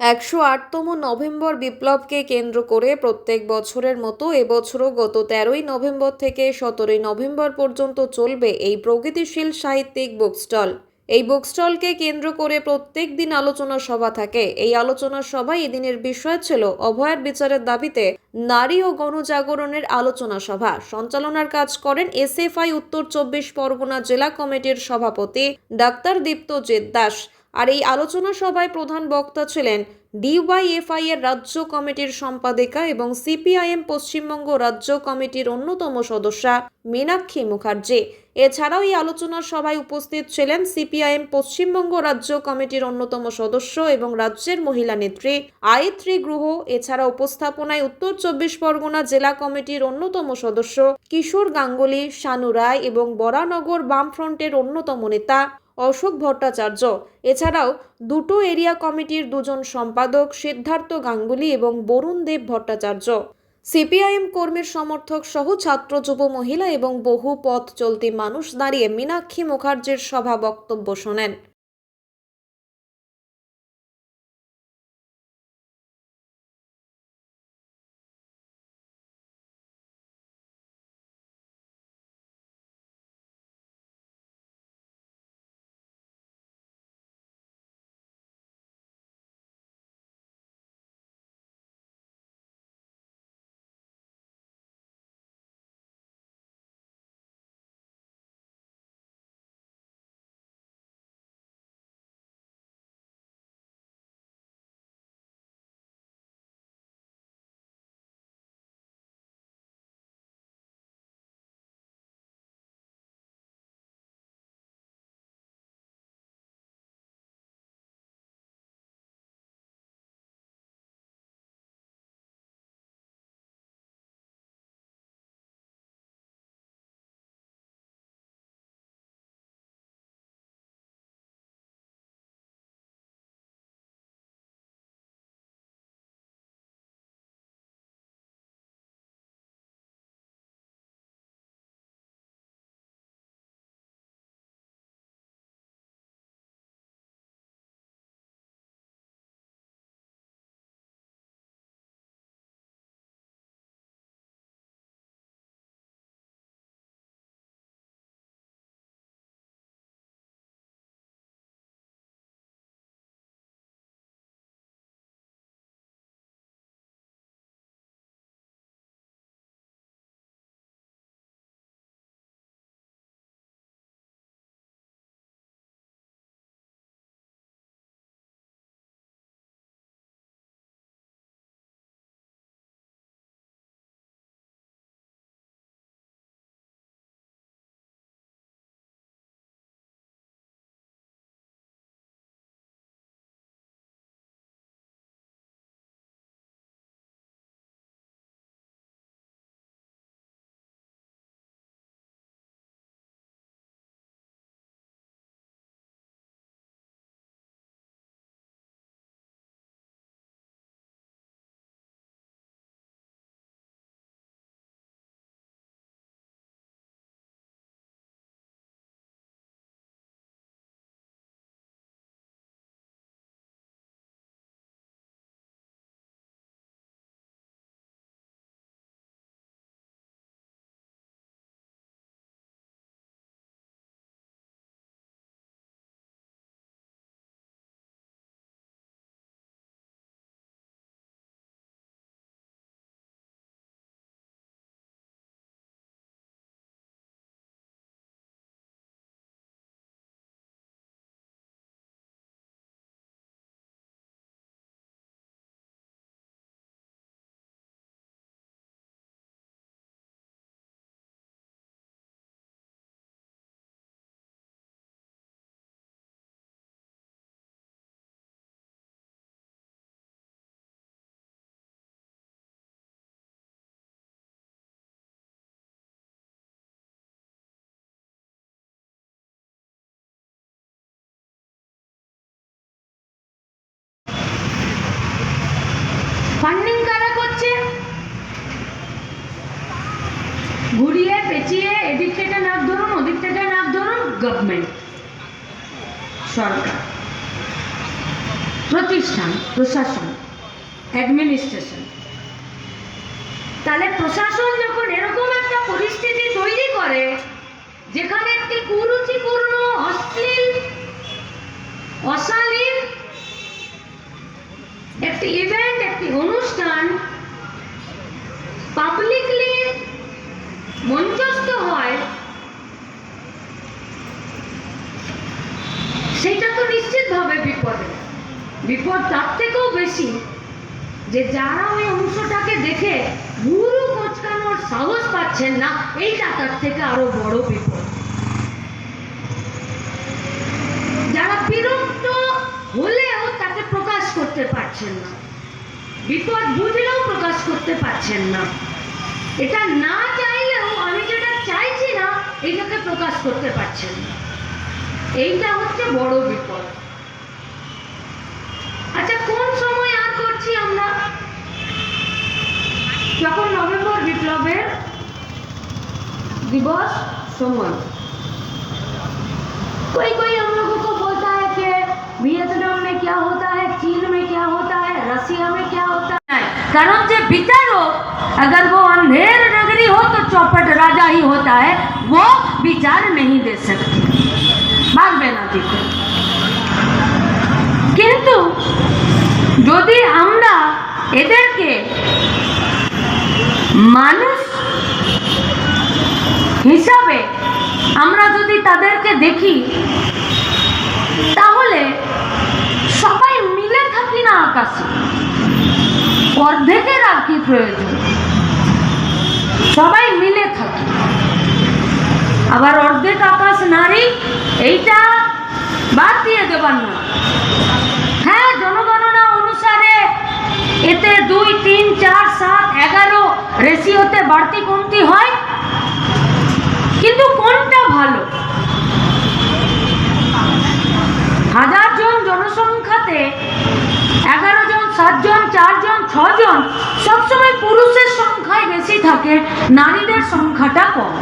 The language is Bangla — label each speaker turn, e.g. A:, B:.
A: একশো আটতম নভেম্বর বিপ্লবকে কেন্দ্র করে প্রত্যেক বছরের মতো এবছরও গত তেরোই নভেম্বর থেকে সতেরোই নভেম্বর পর্যন্ত চলবে এই প্রগতিশীল সাহিত্যিক বুকস্টল এই বুকস্টলকে কেন্দ্র করে প্রত্যেক দিন আলোচনা সভা থাকে। এই আলোচনা সভায় এদিনের বিষয় ছিল অভয়ার বিচারের দাবিতে নারী ও গণজাগরণের আলোচনা সভা। সঞ্চালনার কাজ করেন এসএফআই উত্তর চব্বিশ পরগনা জেলা কমিটির সভাপতি ডাক্তার দীপ্তজিৎ দাস। আর এই আলোচনা সভায় প্রধান বক্তা ছিলেন ডিওয়াইএফআই এর রাজ্য কমিটির সম্পাদিকা এবং সিপিআইএম পশ্চিমবঙ্গ রাজ্য কমিটির অন্যতম সদস্যা মীনাক্ষী মুখার্জি। এছাড়াও এই আলোচনা সভায় উপস্থিত ছিলেন সিপিআইএম পশ্চিমবঙ্গ রাজ্য কমিটির অন্যতম সদস্য এবং রাজ্যের মহিলা নেত্রী, আয়ত্রী গ্রহ। এছাড়া উপস্থাপনায় উত্তর চব্বিশ পরগনা জেলা কমিটির অন্যতম সদস্য কিশোর গাঙ্গুলি, শানু রায় এবং বরানগর বামফ্রন্টের অন্যতম নেতা অশোক ভট্টাচার্য। এছাড়াও দুটো এরিয়া কমিটির দুজন সম্পাদক সিদ্ধার্থ গাঙ্গুলি এবং বরুণ দেব ভট্টাচার্য। সিপিআইএম কর্মীর সমর্থক সহ ছাত্র, যুব মহিলা এবং বহু পথ চলতি মানুষ দাঁড়িয়ে মীনাক্ষী মুখার্জির সভা বক্তব্য শোনেন।
B: ঘুরিয়ে, পেঁচিয়ে, এদিক থেকে নাক ধরুন, ওদিক থেকে নাক ধরুন গভর্নমেন্ট সরকার, প্রতিষ্ঠান, প্রশাসন অ্যাডমিনিস্ট্রেশন তাহলে প্রশাসন যখন এরকম একটা পরিস্থিতি তৈরি করে, যেখানে একটি কুরুচিপূর্ণ, অশ্লীল, অশালীন, একটি ইভেন্ট একটি অনুষ্ঠান বিপদ তার থেকেও বেশি যে যারা ওই অংশটাকে দেখে ভুরু কোচকানোর সাহস পাচ্ছেন না, এইটা তার থেকে আরও বড় বিপদ। যারা বিরক্ত হলেও তাকে প্রকাশ করতে পারছেন না, বিপদ বুঝলেও প্রকাশ করতে পারছেন না। এটা না চাইলেও আমি যেটা চাইছি না এটাকে প্রকাশ করতে পারছেন না। এইটা হচ্ছে বড় বিপদ। दिवस समूह कोई कोई हम लोगों को बोलता है कि वियतनाम में क्या होता है चीन में क्या होता है रसिया में क्या होता है कारण से विचारक अगर वो अंधेर नगरी हो तो चौपट राजा ही होता है वो विचार नहीं दे सकते ভাববে না দিতে কিন্তু যদি আমরা এদেরকে মানুষ হিসাবে আমরা যদি তাদেরকে দেখি, তাহলে সবাই মিলে থাকি না আকাশে। অর্ধেকের আর কি প্রয়োজন? সবাই মিলে থাকি। আবার অর্ধেক আকাশ নারী, এইটা বাদ দিয়ে দেবার না। হ্যাঁ জনগণনা অনুসারে এতে দুই, তিন, চার, সাত, এগারো রেশিওতে বাড়তি কমতি হয়। কিন্তু কোনটা ভালো? হাজার জন জনসংখ্যাতে এগারো জন সাতজন চারজন ছজন সবসময় পুরুষের সংখ্যায় বেশি থাকে, নারীদের সংখ্যাটা কম।